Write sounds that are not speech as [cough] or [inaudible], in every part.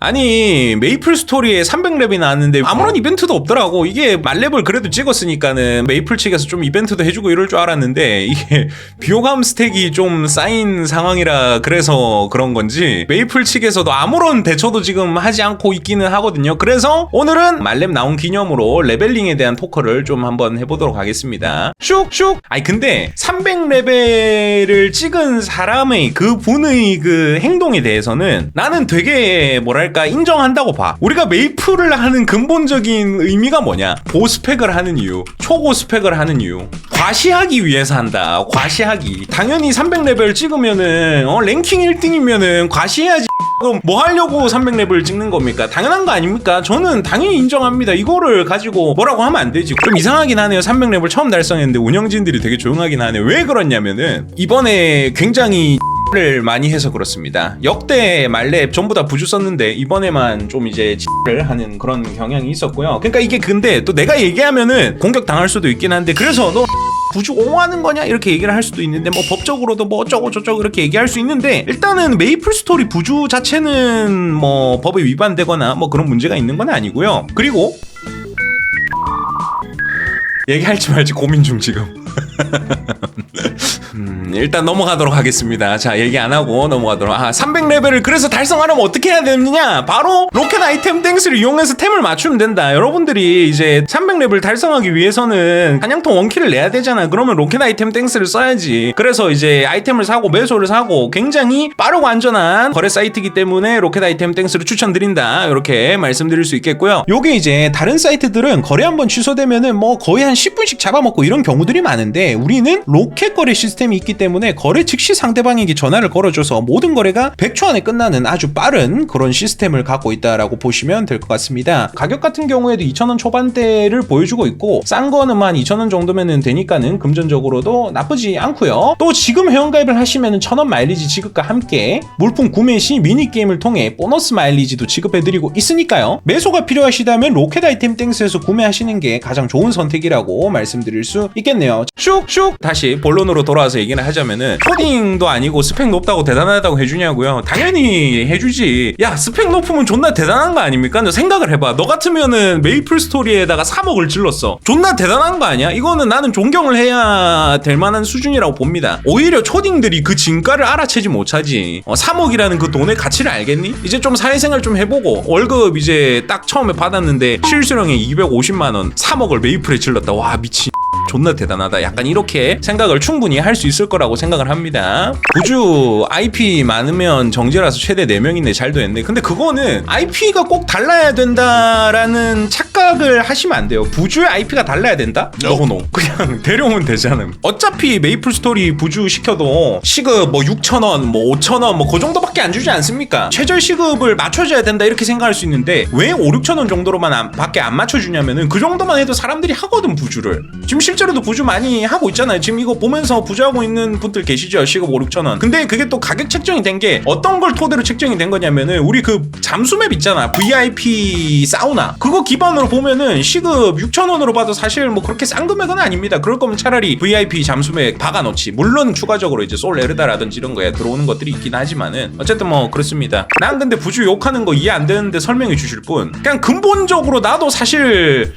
아니 메이플 스토리에 300렙이 나왔는데 아무런 이벤트도 없더라고. 이게 말렙을 그래도 찍었으니까는 메이플 측에서 좀 이벤트도 해주고 이럴 줄 알았는데 이게 [laughs] 비호감 스택이 좀 쌓인 상황이라 그래서 그런 건지 메이플 측에서도 아무런 대처도 지금 하지 않고 있기는 하거든요. 그래서 오늘은 말렙 나온 기념으로 레벨링에 대한 토크를 좀 한번 해보도록 하겠습니다. 슉슉! 아니 근데 300레벨을 찍은 사람의 그 분의 그 행동에 대해서는 나는 되게 뭐랄까 인정한다고 봐. 우리가 메이플을 하는 근본적인 의미가 뭐냐? 고스펙을 하는 이유, 초고스펙을 하는 이유. 과시하기 위해서 한다. 과시하기. 당연히 300레벨 찍으면은 어, 랭킹 1등이면은 과시해야지. 그럼 뭐 하려고 300레벨 찍는 겁니까? 당연한 거 아닙니까? 저는 당연히 인정합니다. 이거를 가지고 뭐라고 하면 안 되지. 좀 이상하긴 하네요. 300레벨 처음 달성했는데 운영진들이 되게 조용하긴 하네요. 왜 그렇냐면은 이번에 굉장히 를 많이 해서 그렇습니다. 역대 말렙 전부 다 부주 썼는데 이번에만 좀 이제 를 하는 그런 경향이 있었고요. 그러니까 이게 근데 또 내가 얘기하면은 공격 당할 수도 있긴 한데 그래서 너 부주 옹호하는 거냐 이렇게 얘기를 할 수도 있는데 뭐 법적으로도 뭐 어쩌고 저쩌고 이렇게 얘기할 수 있는데 일단은 메이플 스토리 부주 자체는 뭐 법에 위반되거나 뭐 그런 문제가 있는 건 아니고요. 그리고 얘기할지 말지 고민 중 지금. [laughs] 음, 일단 넘어가도록 하겠습니다. 자, 얘기 안 하고 넘어가도록. 아, 300레벨을 그래서 달성하려면 어떻게 해야 되느냐? 바로 로켓 아이템 땡스를 이용해서 템을 맞추면 된다. 여러분들이 이제 300레벨 달성하기 위해서는 한양통 원키를 내야 되잖아. 그러면 로켓 아이템 땡스를 써야지. 그래서 이제 아이템을 사고 매소를 사고 굉장히 빠르고 안전한 거래 사이트이기 때문에 로켓 아이템 땡스를 추천드린다. 이렇게 말씀드릴 수 있겠고요. 요게 이제 다른 사이트들은 거래 한번 취소되면은 뭐 거의 한 10분씩 잡아먹고 이런 경우들이 많은데 우리는 로켓 거래 시스템 이 있기 때문에 거래 즉시 상대방에게 전화를 걸어줘서 모든 거래가 100초 안에 끝나는 아주 빠른 그런 시스템을 갖고 있다라고 보시면 될 것 같습니다. 가격 같은 경우에도 2,000원 초반대를 보여주고 있고 싼 거는 한 2,000원 정도면 되니까는 금전적으로도 나쁘지 않고요. 또 지금 회원가입을 하시면 1,000원 마일리지 지급과 함께 물품 구매 시 미니게임을 통해 보너스 마일리지도 지급해드리고 있으니까요. 매소가 필요하시다면 로켓 아이템 땡스에서 구매하시는 게 가장 좋은 선택이라고 말씀드릴 수 있겠네요. 슉슉 다시 본론으로 돌아와 서 얘기를 하자면은 코딩도 아니고 스펙 높다고 대단하다고 해주냐고요. 당연히 해주지. 야 스펙 높으면 존나 대단한 거 아닙니까? 너 생각을 해봐. 너 같으면은 메이플 스토리에다가 3억을 질렀어. 존나 대단한 거 아니야? 이거는 나는 존경을 해야 될 만한 수준이라고 봅니다. 오히려 초딩들이 그 진가를 알아채지 못하지. 어, 3억이라는 그 돈의 가치를 알겠니? 이제 좀 사회생활 좀 해보고 월급 이제 딱 처음에 받았는데 실수령에 250만 원 3억을 메이플에 질렀다. 와 미친. 존나 대단하다. 약간 이렇게 생각을 충분히 할 수 있을 거라고 생각을 합니다. 부주 IP 많으면 정제라서 최대 4명인데 잘 됐네. 근데 그거는 IP가 꼭 달라야 된다라는 착각을 하시면 안 돼요. 부주의 IP가 달라야 된다? 노노. [laughs] 그냥 데려오면 되잖아. 어차피 메이플 스토리 부주 시켜도 시급 뭐 6,000원, 뭐 5,000원, 뭐 그 정도밖에 안 주지 않습니까? 최저 시급을 맞춰줘야 된다 이렇게 생각할 수 있는데 왜 5, 6,000원 정도로만 안, 밖에 안 맞춰주냐면은 그 정도만 해도 사람들이 하거든 부주를. 지금 실제로도 부주 많이 하고 있잖아요. 지금 이거 보면서 부주하고 있는 분들 계시죠? 시급 5, 6천 원. 근데 그게 또 가격 책정이 된 게 어떤 걸 토대로 책정이 된 거냐면은 우리 그 잠수맵 있잖아. VIP 사우나. 그거 기반으로 보면은 시급 6천 원으로 봐도 사실 뭐 그렇게 싼 금액은 아닙니다. 그럴 거면 차라리 VIP 잠수맵 박아놓지. 물론 추가적으로 이제 솔 에르다라든지 이런 거에 들어오는 것들이 있긴 하지만은 어쨌든 뭐 그렇습니다. 난 근데 부주 욕하는 거 이해 안 되는데 설명해 주실 분. 그냥 근본적으로 나도 사실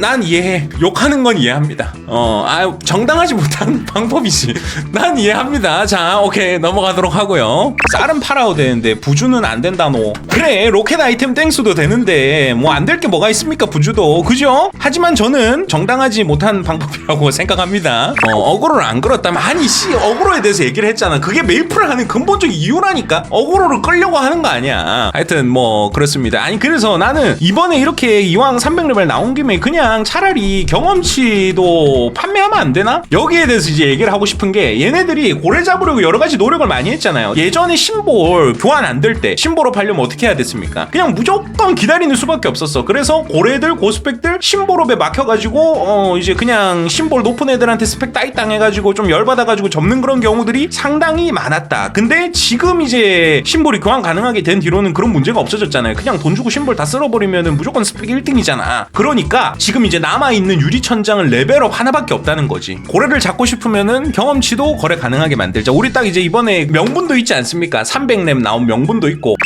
난 이해해. 욕하는 건 이해합니다. 어, 아, 정당하지 못한 [laughs] 방법이지. 난 이해합니다. 자, 오케이. 넘어가도록 하고요. 쌀은 팔아도 되는데, 부주는 안 된다, 너. 그래, 로켓 아이템 땡수도 되는데, 뭐 안 될 게 뭐가 있습니까, 부주도. 그죠? 하지만 저는 정당하지 못한 방법이라고 [laughs] 생각합니다. 어, 어그로를 안 끌었다면, 아니, 씨, 어그로에 대해서 얘기를 했잖아. 그게 메이플을 하는 근본적인 이유라니까? 어그로를 끌려고 하는 거 아니야. 하여튼, 뭐, 그렇습니다. 아니, 그래서 나는 이번에 이렇게 이왕 300레벨 나온 김에 그냥 차라리 경험치도 판매하면 안 되나? 여기에 대해서 이제 얘기를 하고 싶은 게 얘네들이 고래 잡으려고 여러 가지 노력을 많이 했잖아요. 예전에 심볼 교환 안 될때 심볼업 하려면 어떻게 해야 됐습니까? 그냥 무조건 기다리는 수밖에 없었어. 그래서 고래들 고스펙들 심볼업에 막혀가지고 어 이제 그냥 심볼 높은 애들한테 스펙 따이 땅 해가지고 좀 열받아가지고 접는 그런 경우들이 상당히 많았다. 근데 지금 이제 심볼이 교환 가능하게 된 뒤로는 그런 문제가 없어졌잖아요. 그냥 돈 주고 심볼 다 쓸어버리면은 무조건 스펙 1등이잖아. 그러니까 지금 지금 이제 남아있는 유리천장은 레벨업 하나밖에 없다는 거지. 고래를 잡고 싶으면은 경험치도 거래 가능하게 만들자. 우리 딱 이제 이번에 명분도 있지 않습니까? 300렙 나온 명분도 있고.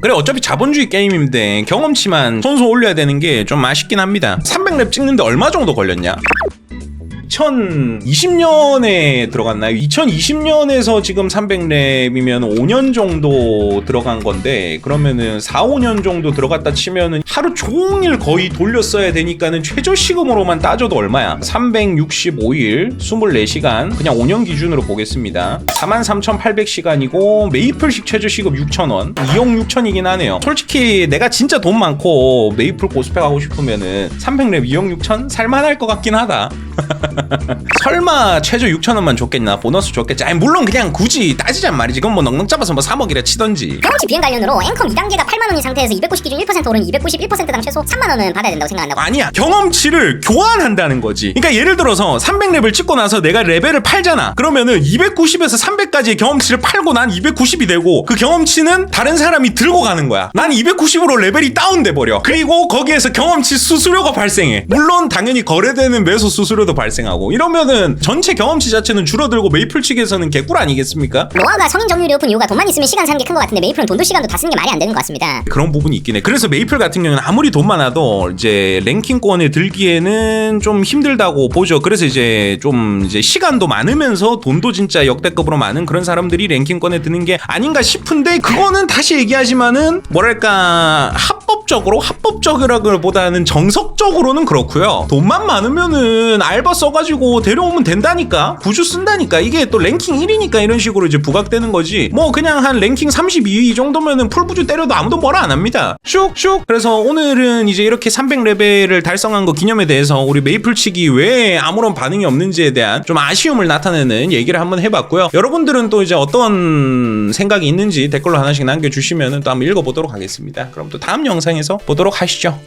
그래 어차피 자본주의 게임인데 경험치만 손수 올려야 되는 게 좀 아쉽긴 합니다. 300렙 찍는데 얼마 정도 걸렸냐 2020년에 들어갔나요? 2020년에서 지금 300렙이면 5년 정도 들어간 건데 그러면은 4, 5년 정도 들어갔다 치면은 하루 종일 거의 돌렸어야 되니까는 최저 시금으로만 따져도 얼마야? 365일 24시간 그냥 5년 기준으로 보겠습니다. 43,800시간이고 메이플식 최저 시급 6,000원 2억 6천이긴 하네요. 솔직히 내가 진짜 돈 많고 메이플 고스펙 하고 싶으면은 300렙 2억 6천 살만할 것 같긴 하다. [laughs] 설마 최저 6천 원만 줬겠나? 보너스 줬겠지? 아니 물론 그냥 굳이 따지자면 말이지. 그건 뭐 넉넉 잡아서 뭐 3억이라 치던지. 경험치 비행 관련으로 앵컴 2단계가 8만 원인 상태에서 290 기준 1% 오른 291%당 최소 3만 원은 받아야 된다고 생각한다고. 아니야. 경험치를 교환한다는 거지. 그러니까 예를 들어서 300렙을 찍고 나서 내가 레벨을 팔잖아. 그러면은 290에서 300까지의 경험치를 팔고 난 290이 되고 그 경험치는 다른 사람이 들고 가는 거야. 난 290으로 레벨이 다운돼 버려. 그리고 거기에서 경험치 수수료가 발생해. 물론 당연히 거래되는 매수 수수료도 발생하고 이러면은 전체 경험치 자체는 줄어들고 메이플 측에서는 개꿀 아니겠습니까? 로아가 성인 정률이 높은 이유가 돈만 있으면 시간 사는 게 큰 것 같은데 메이플은 돈도 시간도 다 쓰는 게 말이 안 되는 것 같습니다. 그런 부분이 있긴 해. 그래서 메이플 같은 경우는 아무리 돈 많아도 이제 랭킹권에 들기에는 좀 힘들다고 보죠. 그래서 이제 좀 이제 시간도 많으면서 돈도 진짜 역대급으로 많은 그런 사람들이 랭킹권에 드는 게 아닌가 싶은데 그거는 다시 얘기하지만은 뭐랄까 합법적으로 합법적이라기보다는 정석적으로는 그렇고요. 돈만 많으면은 알바 써가지고 데려오면 된다니까. 부주 쓴다니까. 이게 또 랭킹 1위니까 이런 식으로 이제 부각되는 거지. 뭐 그냥 한 랭킹 32위 정도면은 풀부주 때려도 아무도 뭐라 안 합니다. 슉슉. 그래서 오늘은 이제 이렇게 300레벨을 달성한 거 기념에 대해서 우리 메이플 측이 왜 아무런 반응이 없는지에 대한 좀 아쉬움을 나타내는 얘기를 한번 해봤고요. 여러분들은 또 이제 어떤 생각이 있는지 댓글로 하나씩 남겨주시면은 또 한번 읽어보도록 하겠습니다. 그럼 또 다음 영상에서 보도록 하시죠.